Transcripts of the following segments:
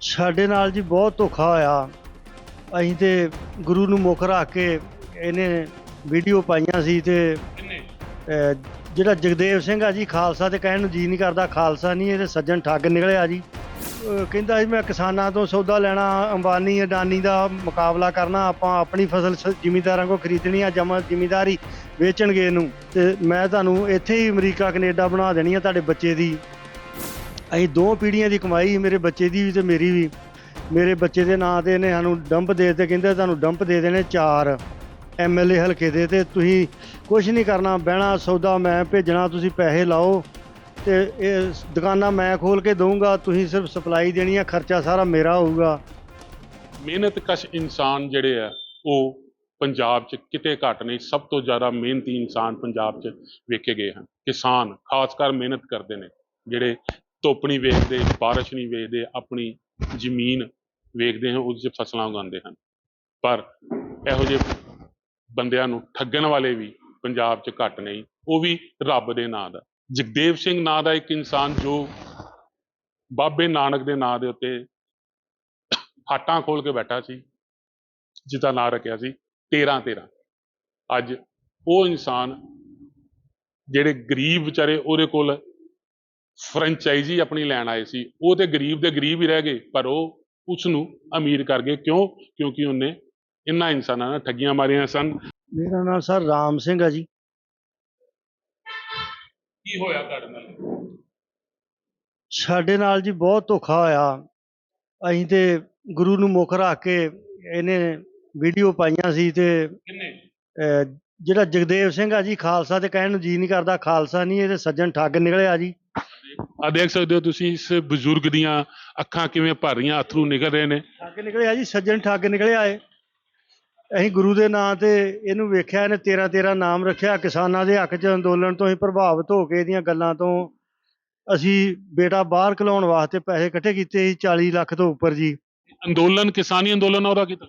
ਸਾਡੇ ਨਾਲ ਜੀ ਬਹੁਤ ਧੋਖਾ ਹੋਇਆ। ਅਸੀਂ ਤੇ ਗੁਰੂ ਨੂੰ ਮੁੱਖ ਰੱਖ ਕੇ ਇਹਨੇ ਵੀਡੀਓ ਪਾਈਆਂ ਸੀ ਤੇ ਅਹ, ਜਿਹੜਾ ਜਗਦੇਵ ਸਿੰਘ ਆ ਜੀ ਖਾਲਸਾ ਤੇ ਕਹਿਣ ਨੂੰ ਜੀ ਨਹੀਂ ਕਰਦਾ ਖਾਲਸਾ ਨਹੀਂ ਇਹਦੇ ਸੱਜਣ ਠੱਗ ਨਿਕਲਿਆ ਜੀ। ਅਹ, ਕਹਿੰਦਾ ਸੀ ਮੈਂ ਕਿਸਾਨਾਂ ਤੋਂ ਸੌਦਾ ਲੈਣਾ ਅੰਬਾਨੀ ਅਡਾਨੀ ਦਾ ਮੁਕਾਬਲਾ ਕਰਨਾ ਆਪਾਂ ਆਪਣੀ ਫਸਲ ਸ- ਜ਼ਿਮੀਂਦਾਰਾਂ ਕੋ ਖਰੀਦਣੀ ਆ ਜਮਾ ਜ਼ਿਮੀਂਦਾਰੀ ਵੇਚਣਗੇ ਇਹਨੂੰ। ਤੇ ਮੈਂ ਤੁਹਾਨੂੰ ਇੱਥੇ ਹੀ ਅਮਰੀਕਾ ਕੈਨੇਡਾ ਬਣਾ ਦੇਣੀ ਆ ਤੁਹਾਡੇ ਬੱਚੇ ਦੀ ਅਸੀਂ ਦੋ ਪੀੜ੍ਹੀਆਂ ਦੀ ਕਮਾਈ ਮੇਰੇ ਬੱਚੇ ਦੀ ਵੀ ਤੇ ਮੇਰੀ ਵੀ। ਮੇਰੇ ਬੱਚੇ ਦੇ ਨਾਂ ਤੇ ਇਹਨੇ ਸਾਨੂੰ ਡੰਪ ਦੇ ਦਿੱਤੇ, ਕਹਿੰਦੇ ਤੁਹਾਨੂੰ ਡੰਪ ਦੇ ਦੇਣੇ ਚਾਰ। ਐਮਐਲਏ ਹਲਕੇ ਦੇ ਤੇ ਤੁਸੀਂ ਕੁਝ ਨਹੀਂ ਕਰਨਾ, ਬਹਿਣਾ, ਸੌਦਾ ਮੈਂ ਭੇਜਣਾ, ਤੁਸੀਂ ਪੈਸੇ ਲਾਓ। ਤੇ ਇਹ ਦੁਕਾਨਾਂ ਮੈਂ ਖੋਲ ਕੇ ਦਊਂਗਾ, ਤੁਸੀਂ ਸਿਰਫ ਸਪਲਾਈ ਦੇਣੀ ਆ, ਖਰਚਾ ਸਾਰਾ ਮੇਰਾ ਹੋਊਗਾ। ਮਿਹਨਤ ਕਸ਼ ਇਨਸਾਨ ਜਿਹੜੇ ਆ, ਉਹ ਪੰਜਾਬ 'ਚ ਕਿਤੇ ਘੱਟ ਨਹੀਂ, ਸਭ ਤੋਂ ਜ਼ਿਆਦਾ ਮਿਹਨਤੀ ਇਨਸਾਨ ਪੰਜਾਬ 'ਚ ਵੇਖੇ ਗਏ ਹਨ। ਕਿਸਾਨ, ਖਾਸ ਕਰ ਮਿਹਨਤ ਕਰਦੇ ਨੇ, ਜਿਹੜੇ ਧੁੱਪ ਨਹੀਂ ਵੇਖਦੇ, ਬਾਰਿਸ਼ ਨਹੀਂ ਵੇਖਦੇ, ਆਪਣੀ ਜ਼ਮੀਨ ਵੇਖਦੇ ਹਨ ਉਹਦੇ 'ਚ ਫਸਲਾਂ ਉਗਾਉਂਦੇ ਹਨ। ਪਰ ਇਹੋ ਜਿਹੇ ਬੰਦਿਆਂ ਨੂੰ ਠੱਗਣ ਵਾਲੇ ਵੀ ਪੰਜਾਬ 'ਚ ਘੱਟ ਨਹੀਂ ਉਹ ਵੀ ਰੱਬ ਦੇ ਨਾਂ ਦਾ। ਜਗਦੇਵ ਸਿੰਘ ਨਾਂ ਦਾ ਇੱਕ ਇਨਸਾਨ ਜੋ ਬਾਬੇ ਨਾਨਕ ਦੇ ਨਾਂ ਦੇ ਉੱਤੇ ਹਾਟਾਂ ਖੋਲ ਕੇ ਬੈਠਾ ਸੀ ਜਿਹਦਾ ਨਾਂ ਰੱਖਿਆ ਸੀ 13 13 ਅੱਜ ਉਹ ਇਨਸਾਨ ਜਿਹੜੇ ਗਰੀਬ ਵਿਚਾਰੇ, ਉਹਦੇ ਕੋਲ ਫਰੈਂਚਾਈਜ਼ੀ ਆਪਣੀ ਲੈਣ ਆਏ ਸੀ। ਉਹ ਤੇ ਗਰੀਬ ਦੇ ਗਰੀਬ ਹੀ ਰਹਿ ਗਏ ਪਰ ਉਹ ਉਸ ਨੂੰ ਅਮੀਰ ਕਰ ਗਏ। ਕਿਉਂ? ਕਿਉਂਕਿ ਉਹਨੇ ਇਹਨਾਂ ਇਨਸਾਨਾਂ ਨਾਲ ਠੱਗੀਆਂ ਮਾਰੀਆਂ ਸਨ। ਮੇਰਾ ਨਾਮ ਸਰ ਰਾਮ ਸਿੰਘ ਆ ਜੀ। ਕੀ ਹੋਇਆ ਤੁਹਾਡੇ ਨਾਲ? ਸਾਡੇ ਨਾਲ ਜੀ ਬਹੁਤ ਧੋਖਾ ਹੋਇਆ। ਅਸੀਂ ਤੇ ਗੁਰੂ ਨੂੰ ਮੁੱਖ ਰੱਖ ਕੇ ਇਹਨੇ ਵੀਡੀਓ ਪਾਈਆਂ ਸੀ ਤੇ ਕਿੰਨੇ? ਅਹ, ਜਿਹੜਾ ਜਗਦੇਵ ਸਿੰਘ ਆ ਜੀ ਖਾਲਸਾ ਤੇ ਕਹਿਣ ਨੂੰ ਜੀ ਨਹੀਂ ਕਰਦਾ ਖਾਲਸਾ ਨਹੀਂ ਇਹਦੇ ਸੱਜਣ ਠੱਗ ਨਿਕਲਿਆ ਜੀ। ਆ ਦੇਖ ਸਕਦੇ ਹੋ ਤੁਸੀਂ ਇਸ ਬਜ਼ੁਰਗ ਦੀਆਂ ਅੱਖਾਂ ਕਿਵੇਂ ਭਰ ਰਹੀਆਂ ਅਥਰੂ ਨਿਕਲ ਰਹੇ ਨੇ। ਠੱਗ ਨਿਕਲਿਆ ਜੀ ਸੱਜਣ ਠੱਗ ਨਿਕਲਿਆ ਏ ਅਸੀਂ ਗੁਰੂ ਦੇ ਨਾਂ ਤੇ ਇਹਨੂੰ ਵੇਖਿਆ ਇਹਨੇ 13 13 ਨਾਮ ਰੱਖਿਆ ਕਿਸਾਨਾਂ ਦੇ ਹੱਕ 'ਚ ਅੰਦੋਲਨ ਤੋਂ ਅਸੀਂ ਪ੍ਰਭਾਵਿਤ ਹੋ ਕੇ ਇਹਦੀਆਂ ਗੱਲਾਂ ਤੋਂ ਅਸੀਂ ਬੇਟਾ ਬਾਹਰ ਘਲਾਉਣ ਵਾਸਤੇ ਪੈਸੇ ਇਕੱਠੇ ਕੀਤੇ ਸੀ 40 ਲੱਖ ਤੋਂ ਉੱਪਰ ਜੀ। ਅੰਦੋਲਨ ਕਿਸਾਨੀ ਅੰਦੋਲਨ ਉਹਦਾ ਕੀਤਾ।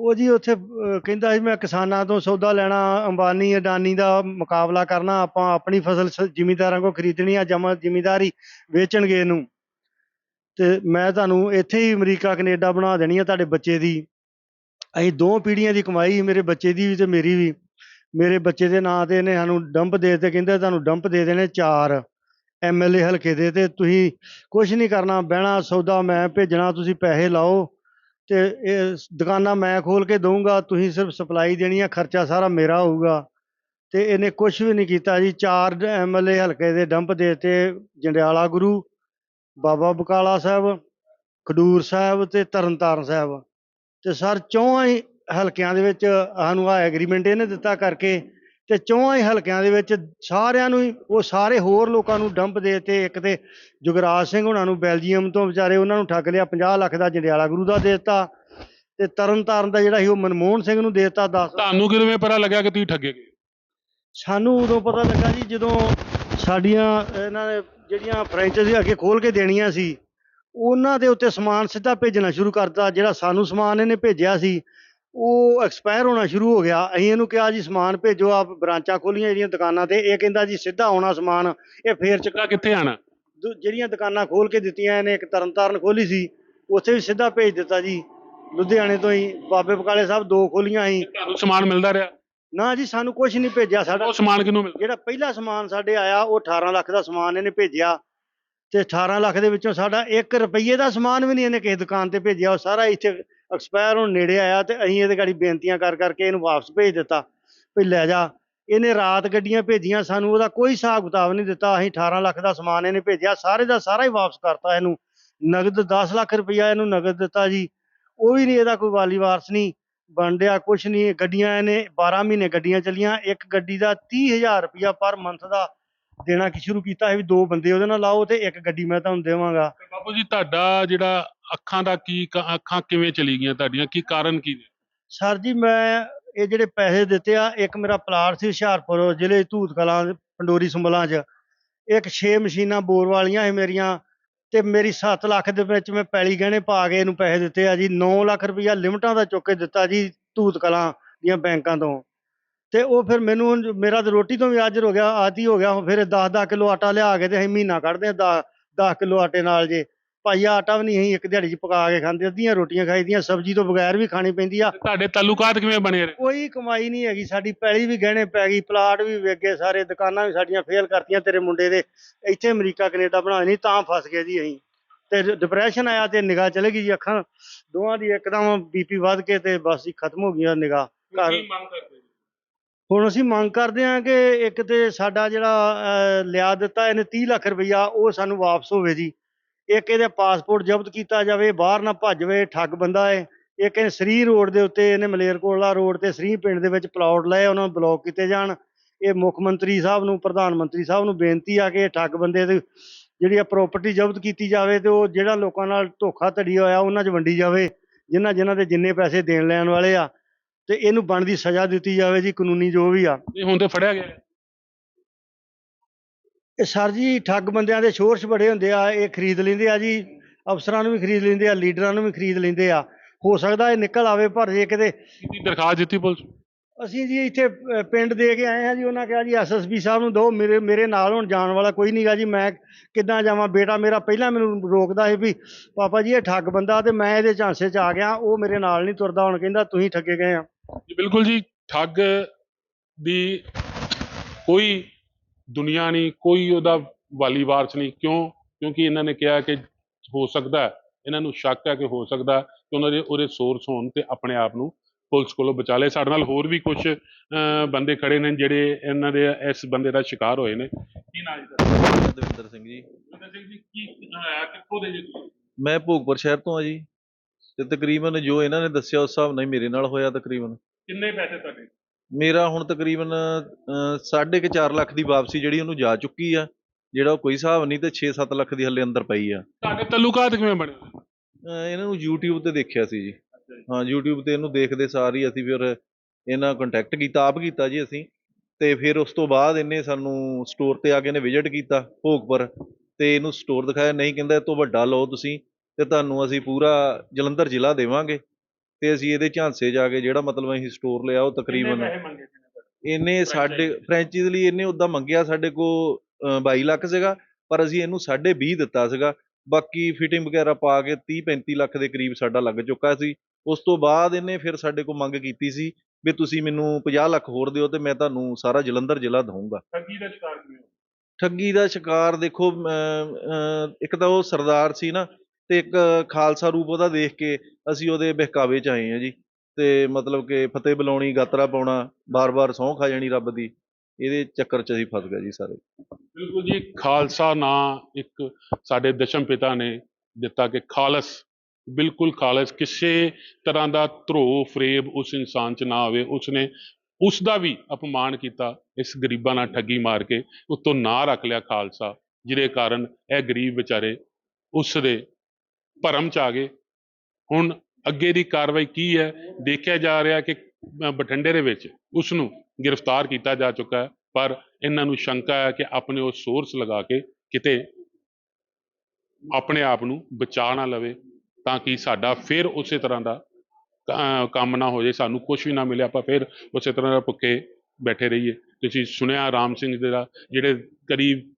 ਉਹ ਜੀ ਉੱਥੇ ਕਹਿੰਦਾ ਸੀ ਮੈਂ ਕਿਸਾਨਾਂ ਤੋਂ ਸੌਦਾ ਲੈਣਾ, ਅੰਬਾਨੀ, ਅਡਾਨੀ ਦਾ ਮੁਕਾਬਲਾ ਕਰਨਾ, ਆਪਾਂ ਆਪਣੀ ਫਸਲ ਸ- ਜ਼ਿਮੀਂਦਾਰਾਂ ਕੋ ਖਰੀਦਣੀ ਆ, ਜਮਾ ਜ਼ਿਮੀਦਾਰੀ ਵੇਚਣਗੇ ਇਹਨੂੰ। ਤੇ ਮੈਂ ਤੁਹਾਨੂੰ ਇੱਥੇ ਹੀ ਅਮਰੀਕਾ, ਕੈਨੇਡਾ ਬਣਾ ਦੇਣੀ ਆ ਤੁਹਾਡੇ ਬੱਚੇ ਦੀ। ਅਸੀਂ ਦੋ ਪੀੜ੍ਹੀਆਂ ਦੀ ਕਮਾਈ ਮੇਰੇ ਬੱਚੇ ਦੀ ਵੀ ਤੇ ਮੇਰੀ ਵੀ। ਮੇਰੇ ਬੱਚੇ ਦੇ ਨਾਂ ਤੇ ਇਹਨੇ ਸਾਨੂੰ ਡੰਪ ਦੇ ਦਿੱਤੇ, ਕਹਿੰਦੇ ਤੁਹਾਨੂੰ ਡੰਪ ਦੇ ਦੇਣੇ ਚਾਰ ਐਮਐਲਏ ਹਲਕੇ ਦੇ ਤੇ ਤੁਸੀਂ ਕੁਝ ਨਹੀਂ ਕਰਨਾ, ਬਹਿਣਾ, ਸੌਦਾ ਮੈਂ ਭੇਜਣਾ, ਤੁਸੀਂ ਪੈਸੇ ਲਾਓ। ਤੇ ਇਹ ਦੁਕਾਨਾਂ ਮੈਂ ਖੋਲ ਕੇ ਦਊਂਗਾ, ਤੁਸੀਂ ਸਿਰਫ ਸਪਲਾਈ ਦੇਣੀ ਆ, ਖਰਚਾ ਸਾਰਾ ਮੇਰਾ ਹੋਊਗਾ। ਤੇ ਇਹਨੇ ਕੁਝ ਵੀ ਨਹੀਂ ਕੀਤਾ ਜੀ, ਚਾਰ ਐਮਐਲਏ ਹਲਕੇ ਦੇ ਡੰਪ ਦੇਤੇ ਜੰਡਿਆਲਾ ਗੁਰੂ, ਬਾਬਾ ਬਕਾਲਾ ਸਾਹਿਬ, ਖਡੂਰ ਸਾਹਿਬ ਤੇ ਤਰਨਤਾਰਨ ਸਾਹਿਬ। ਤੇ ਸਰ ਚੌਹਾਂ ਹੀ ਹਲਕਿਆਂ ਦੇ ਵਿੱਚ ਸਾਨੂੰ ਆ ਐਗਰੀਮੈਂਟ ਇਹਨੇ ਦਿੱਤਾ ਕਰਕੇ ਤੇ ਚੌਹਾਂ ਹੀ ਹਲਕਿਆਂ ਦੇ ਵਿੱਚ ਸਾਰਿਆਂ ਨੂੰ ਹੀ ਉਹ ਸਾਰੇ ਹੋਰ ਲੋਕਾਂ ਨੂੰ ਡੰਪ ਦੇਤੇ। ਇੱਕ ਤੇ ਜੁਗਰਾਜ ਸਿੰਘ ਉਹਨਾਂ ਨੂੰ ਬੈਲਜੀਅਮ ਤੋਂ ਵਿਚਾਰੇ ਉਹਨਾਂ ਨੂੰ ਠੱਗ ਲਿਆ 50 ਲੱਖ ਦਾ ਜੰਡਿਆਲਾ ਗੁਰੂ ਦਾ ਦੇ ਦਿੱਤਾ। ਤੇ ਤਰਨਤਾਰਨ ਦਾ ਜਿਹੜਾ ਸੀ ਉਹ ਮਨਮੋਹਨ ਸਿੰਘ ਨੂੰ ਦੇ ਦਿੱਤਾ 10 ਤੁਹਾਨੂੰ ਕਿਵੇਂ ਪਤਾ ਲੱਗਿਆ ਕਿ ਤੁਸੀਂ ਠੱਗੇ ਗਏ? ਸਾਨੂੰ ਉਦੋਂ ਪਤਾ ਲੱਗਾ ਜੀ ਜਦੋਂ ਸਾਡੀਆਂ ਇਹਨਾਂ ਨੇ ਜਿਹੜੀਆਂ ਫਰੈਂਚਾਈਜ਼ੀ ਅੱਗੇ ਖੋਲ ਕੇ ਦੇਣੀਆਂ ਸੀ ਉਹਨਾਂ ਦੇ ਉੱਤੇ ਸਮਾਨ ਸਿੱਧਾ ਭੇਜਣਾ ਸ਼ੁਰੂ ਕਰਤਾ। ਜਿਹੜਾ ਸਾਨੂੰ ਸਮਾਨ ਇਹਨੇ ਭੇਜਿਆ ਸੀ ਉਹ ਐਕਸਪਾਇਰ ਹੋਣਾ ਸ਼ੁਰੂ ਹੋ ਗਿਆ। ਅਸੀਂ ਇਹਨੂੰ ਕਿਹਾ ਜੀ ਸਮਾਨ ਭੇਜੋ ਆਪ ਬ੍ਰਾਂਚਾਂ ਖੋਲੀਆਂ ਜਿਹੜੀਆਂ ਦੁਕਾਨਾਂ ਤੇ। ਇਹ ਕਹਿੰਦਾ ਜੀ ਸਿੱਧਾ ਆਉਣਾ ਸਮਾਨ। ਇਹ ਫੇਰ ਚੱਕਾ ਕਿੱਥੇ ਆਣਾ? ਜਿਹੜੀਆਂ ਦੁਕਾਨਾਂ ਖੋਲ ਕੇ ਦਿੱਤੀਆਂ ਇਹਨੇ ਇੱਕ ਤਰਨਤਾਰਨ ਖੋਲੀ ਸੀ। ਉੱਥੇ ਵੀ ਸਿੱਧਾ ਭੇਜ ਦਿੱਤਾ ਜੀ। ਲੁਧਿਆਣੇ ਤੋਂ ਹੀ ਬਾਬੇ ਬਕਾਲੇ ਸਾਹਿਬ ਦੋ ਖੋਲੀਆਂ ਸੀ। ਤੁਹਾਨੂੰ ਸਮਾਨ ਮਿਲਦਾ ਰਿਹਾ? ਨਾ ਜੀ ਸਾਨੂੰ ਕੁਝ ਨਹੀਂ ਭੇਜਿਆ। ਸਾਡਾ ਉਹ ਸਮਾਨ ਕਿਹਨੂੰ ਮਿਲਦਾ? ਜਿਹੜਾ ਪਹਿਲਾ ਸਮਾਨ ਸਾਡੇ ਆਇਆ ਉਹ 18 ਲੱਖ ਦਾ ਸਮਾਨ ਇਹਨੇ ਭੇਜਿਆ। ਤੇ 18 ਲੱਖ ਦੇ ਵਿੱਚੋਂ ਸਾਡਾ 1 ਰੁਪਈਏ ਦਾ ਸਮਾਨ ਵੀ ਨਹੀਂ ਇਹਨੇ ਕਿਸੇ ਦੁਕਾਨ ਤੇ ਭੇਜਿਆ। ਉਹ ਸਾਰਾ ਇੱਥੇ ਐਕਸਪਾਇਰ ਹੁਣ ਨੇੜੇ ਆਇਆ ਤੇ ਅਸੀਂ ਇਹਦੇ ਗਾੜੀ ਬੇਨਤੀਆਂ ਕਰ ਕਰਕੇ ਇਹਨੂੰ ਵਾਪਸ ਭੇਜ ਦਿੱਤਾ। ਵੀ ਲੈ ਜਾ, ਇਹਨੇ ਰਾਤ ਗੱਡੀਆਂ ਭੇਜੀਆਂ, ਸਾਨੂੰ ਉਹਦਾ ਕੋਈ ਹਿਸਾਬ ਕਿਤਾਬ ਨਹੀਂ ਦਿੱਤਾ। ਅਸੀਂ 18 ਲੱਖ ਦਾ ਸਮਾਨ ਇਹਨੇ ਭੇਜਿਆ, ਸਾਰੇ ਦਾ ਸਾਰਾ ਹੀ ਵਾਪਸ ਕਰਤਾ ਇਹਨੂੰ। ਨਗਦ 10 ਲੱਖ ਰੁਪਈਆ ਇਹਨੂੰ ਨਗਦ ਦਿੱਤਾ ਜੀ। ਉਹ ਵੀ ਨਹੀਂ ਇਹਦਾ ਕੋਈ ਵਾਲੀ ਵਾਰਸ ਨਹੀਂ ਬਣ ਕੁਛ ਨਹੀਂ ਗੱਡੀਆਂ ਇਹਨੇ 12 ਮਹੀਨੇ ਗੱਡੀਆਂ ਚਲੀਆਂ, ਇੱਕ ਗੱਡੀ ਦਾ 30000 ਰੁਪਇਆ ਪਰ ਮੰਥ ਦਾ ਦੇਣਾ ਕਿ ਸ਼ੁਰੂ ਕੀਤਾ ਹੈ ਵੀ ਦੋ ਬੰਦੇ ਉਹਦੇ ਨਾਲ ਲਾਓ ਤੇ ਇੱਕ ਗੱਡੀ ਮੈਂ ਤੁਹਾਨੂੰ ਦੇਵਾਂਗਾ। ਬਾਪੂ ਜੀ, ਤੁਹਾਡਾ ਜਿਹੜਾ ਅੱਖਾਂ ਦਾ ਕੀ ਅੱਖਾਂ ਕਿਵੇਂ ਚਲੀ ਗਈਆਂ ਤੁਹਾਡੀਆਂ? ਕੀ ਕਾਰਨ ਕੀ ਸਰ ਜੀ, ਮੈਂ ਇਹ ਜਿਹੜੇ ਪੈਸੇ ਦਿੱਤੇ ਆ, ਇੱਕ ਮੇਰਾ ਪਲਾਟ ਸੀ ਹੁਸ਼ਿਆਰਪੁਰ ਜ਼ਿਲ੍ਹੇ ਧੂਤ ਕਲਾਂ, ਪੰਡੋਰੀ ਸੰਭਲਾਂ 'ਚ। ਇੱਕ 6 ਮਸ਼ੀਨਾਂ ਬੋਰ ਵਾਲੀਆਂ ਸੀ ਮੇਰੀਆਂ ਤੇ ਮੇਰੀ 7 ਲੱਖ ਦੇ ਵਿੱਚ ਮੈਂ ਪੈਲੀ ਗਹਿਣੇ ਪਾ ਕੇ ਇਹਨੂੰ ਪੈਸੇ ਦਿੱਤੇ ਆ ਜੀ। 9 ਲੱਖ ਰੁਪਈਆ ਲਿਮਟਾਂ ਦਾ ਚੁੱਕ ਕੇ ਦਿੱਤਾ ਜੀ ਧੂਤ ਕਲਾਂ ਦੀਆਂ ਬੈਂਕਾਂ ਤੋਂ। ਤੇ ਉਹ ਫਿਰ ਮੈਨੂੰ ਮੇਰਾ ਤਾਂ ਰੋਟੀ ਤੋਂ ਵੀ ਆਜਰ ਹੋ ਗਿਆ, ਆਦੀ ਹੋ ਗਿਆ ਫਿਰ 10-10 ਕਿਲੋ ਆਟਾ ਲਿਆ ਕੇ ਤੇ ਅਸੀਂ ਮਹੀਨਾ ਕੱਢਦੇ ਆ 10 10 ਕਿਲੋ ਆਟੇ ਨਾਲ ਜੇ। ਪਾਈਆ ਆਟਾ ਵੀ ਨਹੀਂ ਅਸੀਂ ਇੱਕ ਦਿਹਾੜੀ 'ਚ ਪਕਾ ਕੇ ਖਾਂਦੇ ਅੱਧੀਆਂ ਰੋਟੀਆਂ ਖਾਈਦੀਆਂ ਸਬਜ਼ੀ ਤੋਂ ਬਗੈਰ ਵੀ ਖਾਣੀ ਪੈਂਦੀ ਆ। ਤੁਹਾਡੇ ਤਾਲੁਕਾਤ ਕਿਵੇਂ ਬਣੇ ਰਹੇ? ਕੋਈ ਕਮਾਈ ਨਹੀਂ ਹੈਗੀ ਸਾਡੀ ਪੈਲੀ ਵੀ ਗਹਿਣੇ ਪੈ ਗਈ ਪਲਾਟ ਵੀ ਵਿਕ ਗਏ ਸਾਰੇ ਦੁਕਾਨਾਂ ਵੀ ਸਾਡੀਆਂ ਫੇਲ ਕਰਤੀਆਂ ਤੇਰੇ ਮੁੰਡੇ ਦੇ। ਇੱਥੇ ਅਮਰੀਕਾ ਕੈਨੇਡਾ ਬਣਾ ਨਹੀਂ ਤਾਂ ਫਸ ਗਏ ਜੀ ਅਸੀਂ। ਤੇ ਡਿਪਰੈਸ਼ਨ ਆਇਆ ਤੇ ਨਿਗਾਹ ਚਲੇ ਗਈ ਜੀ ਅੱਖਾਂ ਦੋਵਾਂ ਦੀ ਇੱਕਦਮ ਬੀਪੀ ਵੱਧ ਕੇ ਤੇ ਬਸ ਹੀ ਖਤਮ ਹੋ ਗਈਆਂ ਨਿਗਾਹ। ਘਰ? ਹੁਣ ਅਸੀਂ ਮੰਗ ਕਰਦੇ ਹਾਂ ਕਿ ਇੱਕ ਤੇ ਸਾਡਾ ਜਿਹੜਾ ਲਿਆ ਦਿੱਤਾ ਇਹਨੇ 30 ਲੱਖ ਰੁਪਈਆ ਉਹ ਸਾਨੂੰ ਵਾਪਸ ਹੋਵੇ ਜੀ। ਇੱਕ ਇਹਦੇ ਪਾਸਪੋਰਟ ਜ਼ਬਤ ਕੀਤਾ ਜਾਵੇ, ਬਾਹਰ ਨਾ ਭੱਜਵੇ, ਠੱਗ ਬੰਦਾ ਹੈ ਇੱਕ ਇਹ ਸਰੀ ਰੋਡ ਦੇ ਉੱਤੇ ਇਹਨੇ ਮਲੇਰਕੋਟਲਾ ਰੋਡ ਤੇ ਸਰੀ ਪਿੰਡ ਦੇ ਵਿੱਚ ਪਲਾਟ ਲਏ, ਉਹਨਾਂ ਨੂੰ ਬਲੌਕ ਕੀਤੇ ਜਾਣ। ਇਹ ਮੁੱਖ ਮੰਤਰੀ ਸਾਹਿਬ ਨੂੰ, ਪ੍ਰਧਾਨ ਮੰਤਰੀ ਸਾਹਿਬ ਨੂੰ ਬੇਨਤੀ ਆ ਕਿ ਇਹ ਠੱਗ ਬੰਦੇ ਦੀ ਜਿਹੜੀ ਆ ਪ੍ਰਾਪਰਟੀ ਜ਼ਬਤ ਕੀਤੀ ਜਾਵੇ ਤੇ ਉਹ ਜਿਹੜਾ ਲੋਕਾਂ ਨਾਲ ਧੋਖਾ ਧੜੀ ਹੋਇਆ, ਉਹਨਾਂ 'ਚ ਵੰਡੀ ਜਾਵੇ, ਜਿਨ੍ਹਾਂ ਜਿਨ੍ਹਾਂ ਦੇ ਜਿੰਨੇ ਪੈਸੇ ਦੇਣ ਲੈਣ ਵਾਲੇ ਆ। ਤੇ ਇਹਨੂੰ ਬਣਦੀ ਸਜ਼ਾ ਦਿੱਤੀ ਜਾਵੇ ਜੀ, ਕਾਨੂੰਨੀ ਜੋ ਵੀ ਆ। ਇਹ ਹੁਣ ਤੇ ਫੜਿਆ ਗਿਆ। ਇਹ ਸਰ ਜੀ ਠੱਗ ਬੰਦਿਆਂ ਦੇ ਸ਼ੋਰਸ਼ ਬੜੇ ਹੁੰਦੇ ਆ ਇਹ ਖਰੀਦ ਲੈਂਦੇ ਆ ਜੀ ਅਫਸਰਾਂ ਨੂੰ ਵੀ ਖਰੀਦ ਲੈਂਦੇ ਆ ਲੀਡਰਾਂ ਨੂੰ ਵੀ ਖਰੀਦ ਲੈਂਦੇ ਆ। ਹੋ ਸਕਦਾ ਇਹ ਨਿਕਲ ਆਵੇ ਪਰ ਜੇ ਕਿਤੇ ਕੀਤੀ ਦਰਖਾਸਤ ਦਿੱਤੀ ਪੁਲਿਸ? ਅਸੀਂ ਜੀ ਇੱਥੇ ਪਿੰਡ ਦੇ ਕੇ ਆਏ ਆ ਜੀ ਉਹਨਾਂ ਕਿਹਾ ਜੀ ਐਸਐਸਪੀ ਸਾਹਿਬ ਨੂੰ ਦੋ ਮੇਰੇ ਮੇਰੇ ਨਾਲ ਹੁਣ ਜਾਣ ਵਾਲਾ ਕੋਈ ਨਹੀਂਗਾ ਜੀ ਮੈਂ ਕਿੱਦਾਂ ਜਾਵਾਂ? ਬੇਟਾ ਮੇਰਾ ਪਹਿਲਾਂ ਮੈਨੂੰ ਰੋਕਦਾ ਸੀ ਵੀ ਪਾਪਾ ਜੀ ਇਹ ਠੱਗ ਬੰਦਾ ਤੇ ਮੈਂ ਇਹਦੇ ਝਾਂਸੇ 'ਚ ਆ ਗਿਆ ਉਹ ਮੇਰੇ ਨਾਲ ਨਹੀਂ ਤੁਰਦਾ। ਹੁਣ ਕਹਿੰਦਾ ਤੁਸੀਂ ਠੱਗੇ ਗਏ ਆ। ਜੀ ਬਿਲਕੁਲ ਜੀ ਠੱਗ ਦੀ ਕੋਈ ਦੁਨੀਆ ਨਹੀਂ ਕੋਈ ਉਹਦਾ ਵਾਲੀ ਵਾਰਸ ਨਹੀਂ। ਕਿਉਂ? ਕਿਉਂਕਿ ਇਹਨਾਂ ਨੇ ਕਿਹਾ ਕਿ ਹੋ ਸਕਦਾ ਇਹਨਾਂ ਨੂੰ ਸ਼ੱਕ ਹੈ ਕਿ ਹੋ ਸਕਦਾ ਕਿ ਉਹਨਾਂ ਦੇ ਉਹਦੇ ਸੋਰਸ ਹੋਣ ਤੇ ਆਪਣੇ ਆਪ ਨੂੰ ਪੁਲਿਸ ਕੋਲੋਂ ਬਚਾ ਲਏ। ਸਾਡੇ ਨਾਲ ਹੋਰ ਵੀ ਕੁਝ ਬੰਦੇ ਖੜੇ ਨੇ ਜਿਹੜੇ ਇਹਨਾਂ ਦੇ ਇਸ ਬੰਦੇ ਦਾ ਸ਼ਿਕਾਰ ਹੋਏ ਨੇ। ਕੀ ਨਾਮ ਜੀ ਦਵਿੰਦਰ ਸਿੰਘ ਜੀ। ਦਵਿੰਦਰ ਸਿੰਘ ਜੀ ਕੀ ਕਿੱਥੋਂ ਦੇ ਜੀ? ਮੈਂ ਭੋਗਪੁਰ ਸ਼ਹਿਰ ਤੋਂ ਆ ਜੀ। ਤੇ ਤਕਰੀਬਨ ਜੋ ਇਹਨਾਂ ਨੇ ਦੱਸਿਆ ਉਸ ਹਿਸਾਬ ਨਾਲ ਮੇਰੇ ਨਾਲ ਹੋਇਆ ਤਕਰੀਬਨ। ਕਿੰਨੇ ਪੈਸੇ ਤੁਹਾਡੇ? ਮੇਰਾ ਹੁਣ ਤਕਰੀਬਨ ਸਾਢੇ ਕੁ ਚਾਰ ਲੱਖ ਦੀ ਵਾਪਸੀ ਜਿਹੜੀ ਉਹਨੂੰ ਜਾ ਚੁੱਕੀ ਆ ਜਿਹੜਾ ਉਹ ਕੋਈ ਹਿਸਾਬ ਨਹੀਂ ਤੇ 6-7 ਲੱਖ ਦੀ ਹੱਲੇ ਅੰਦਰ ਪਈ ਆ। ਤੁਹਾਡੇ ਤਾਲੁਕਾਤ ਕਿਵੇਂ ਬਣੇ ਅਹ, ਇਹਨਾਂ ਨੂੰ YouTube ਤੇ ਦੇਖਿਆ ਸੀ ਜੀ। ਹਾਂ YouTube ਤੇ ਇਹਨੂੰ ਦੇਖਦੇ ਸਾਰ ਹੀ ਅਸੀਂ ਫਿਰ ਇਹਨਾਂ ਕੰਟੈਕਟ ਕੀਤਾ ਆਪ ਕੀਤਾ ਜੀ ਅਸੀਂ। ਤੇ ਫਿਰ ਉਸ ਤੋਂ ਬਾਅਦ ਇਹਨੇ ਸਾਨੂੰ ਸਟੋਰ ਤੇ ਆ ਕੇ ਇਹਨੇ ਵਿਜ਼ਿਟ ਕੀਤਾ ਭੋਗਪੁਰ। ਤੇ ਇਹਨੂੰ ਸਟੋਰ ਦਿਖਾਇਆ ਨਹੀਂ ਕਹਿੰਦਾ ਇਹ ਤੋਂ ਵੱਡਾ ਲਓ ਤੁਸੀਂ ਤੇ ਤੁਹਾਨੂੰ ਅਸੀਂ ਪੂਰਾ ਜਲੰਧਰ ਜ਼ਿਲ੍ਹਾ ਦੇਵਾਂਗੇ। ਤੇ ਅਸੀਂ ਇਹਦੇ ਝਾਂਸੇ ਜਾ ਕੇ ਜਿਹੜਾ ਮਤਲਬ ਅਸੀਂ ਸਟੋਰ ਲਿਆ ਉਹ ਤਕਰੀਬਨ ਇਹਨਾਂ ਸਾਡੇ ਫਰੈਂਚਾਈਜ਼ ਲਈ ਇਹਨੇ ਉਦਾਂ ਮੰਗਿਆ ਸਾਡੇ ਕੋ 22 ਲੱਖ ਸੀਗਾ ਪਰ ਅਸੀਂ ਇਹਨੂੰ 20.5 ਦਿੱਤਾ ਸੀਗਾ। ਬਾਕੀ ਫਿਟਿੰਗ ਵਗੈਰਾ ਪਾ ਕੇ 30 35 ਲੱਖ ਦੇ ਕਰੀਬ ਸਾਡਾ ਲੱਗ ਚੁੱਕਾ ਸੀ। ਉਸ ਤੋਂ ਬਾਅਦ ਇਹਨੇ ਫਿਰ ਸਾਡੇ ਕੋ ਮੰਗ ਕੀਤੀ ਸੀ ਵੀ ਤੁਸੀਂ ਮੈਨੂੰ 50 ਲੱਖ ਹੋਰ ਦਿਓ ਤੇ ਮੈਂ ਤੁਹਾਨੂੰ ਸਾਰਾ ਜਲੰਧਰ ਜ਼ਿਲ੍ਹਾ ਦਊਂਗਾ। ਠੱਗੀ ਦਾ ਸ਼ਿਕਾਰ ਕਿਵੇਂ? ਠੱਗੀ ਦਾ ਸ਼ਿਕਾਰ ਦੇਖੋ ਇੱਕ ਤਾਂ ਉਹ ਸਰਦਾਰ ਸੀ ਨਾ ਤੇ ਇੱਕ ਖਾਲਸਾ ਰੂਪ ਉਹਦਾ ਦੇਖ ਕੇ ਅਸੀਂ ਉਹਦੇ ਬਹਿਕਾਵੇ ਚ ਆਏ ਹਾਂ ਜੀ। ਅਤੇ ਮਤਲਬ ਕਿ ਫਤਿਹ ਬੁਲਾਉਣੀ, ਗਾਤਰਾ ਪਾਉਣਾ ਵਾਰ ਵਾਰ ਸਹੁੰ ਖਾ ਜਾਣੀ ਰੱਬ ਦੀ, ਇਹਦੇ ਚੱਕਰ ਚ ਅਸੀਂ ਫਸ ਗਏ ਜੀ ਸਾਰੇ। ਬਿਲਕੁਲ ਜੀ, ਖਾਲਸਾ ਨਾਂ ਇੱਕ ਸਾਡੇ ਦਸ਼ਮ ਪਿਤਾ ਨੇ ਦਿੱਤਾ ਕਿ ਖਾਲਸ, ਬਿਲਕੁਲ ਖਾਲਸ। ਕਿਸੇ ਤਰ੍ਹਾਂ ਦਾ ਧਰੋ ਫਰੇਬ ਉਸ ਇਨਸਾਨ 'ਚ ਨਾ ਆਵੇ। ਉਸਨੇ ਉਸ ਦਾ ਵੀ ਅਪਮਾਨ ਕੀਤਾ, ਇਸ ਗਰੀਬਾਂ ਨਾਲ ਠੱਗੀ ਮਾਰ ਕੇ, ਉਤੋਂ ਨਾਂ ਰੱਖ ਲਿਆ ਖਾਲਸਾ, ਜਿਹਦੇ ਕਾਰਨ ਇਹ ਗਰੀਬ ਵਿਚਾਰੇ ਉਸ ਦੇ ਭਰਮ 'ਚ ਆ ਗਏ। ਹੁਣ ਅੱਗੇ ਦੀ ਕਾਰਵਾਈ ਕੀ ਹੈ? ਦੇਖਿਆ ਜਾ ਰਿਹਾ ਕਿ ਬਠਿੰਡੇ ਦੇ ਵਿੱਚ ਉਸ ਨੂੰ ਗ੍ਰਿਫਤਾਰ ਕੀਤਾ ਜਾ ਚੁੱਕਾ ਹੈ, ਪਰ ਇਹਨਾਂ ਨੂੰ ਸ਼ੰਕਾ ਹੈ ਕਿ ਆਪਣੇ ਉਹ ਸੋਰਸ ਲਗਾ ਕੇ ਕਿਤੇ ਆਪਣੇ ਆਪ ਨੂੰ ਬਚਾ ਨਾ ਲਵੇ, ਤਾਂ ਕਿ ਸਾਡਾ ਫਿਰ ਉਸੇ ਤਰ੍ਹਾਂ ਦਾ ਕੰਮ ਨਾ ਹੋ ਜਾਏ, ਸਾਨੂੰ ਕੁਝ ਵੀ ਨਾ ਮਿਲੇ, ਆਪਾਂ ਫਿਰ ਉਸੇ ਤਰ੍ਹਾਂ ਦਾ ਭੁੱਖੇ ਬੈਠੇ ਰਹੀਏ। ਤੁਸੀਂ ਸੁਣਿਆ ਰਾਮ ਸਿੰਘ ਜੀ ਦਾ, ਜਿਹੜੇ ਕਰੀਬ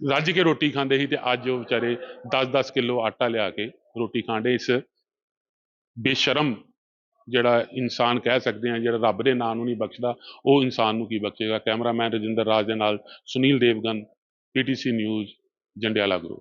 ਰੱਜ ਕੇ ਰੋਟੀ ਖਾਂਦੇ ਸੀ ਤੇ ਅੱਜ ਉਹ ਵਿਚਾਰੇ 10-10 ਕਿਲੋ ਆਟਾ ਲਿਆ ਕੇ ਰੋਟੀ ਖਾਂਦੇ ਇਸ ਬੇਸ਼ਰਮ ਜਿਹੜਾ ਇਨਸਾਨ ਕਹਿ ਸਕਦੇ ਆ ਜਿਹੜਾ ਰੱਬ ਦੇ ਨਾਂ ਨੂੰ ਨਹੀਂ ਬਖਸ਼ਦਾ, ਉਹ ਇਨਸਾਨ ਨੂੰ ਕੀ ਬਖਸ਼ੇਗਾ? ਕੈਮਰਾਮੈਨ ਰਜਿੰਦਰ ਰਾਜ ਦੇ ਨਾਲ Sunil Devgan, PTC news, Jandiala group.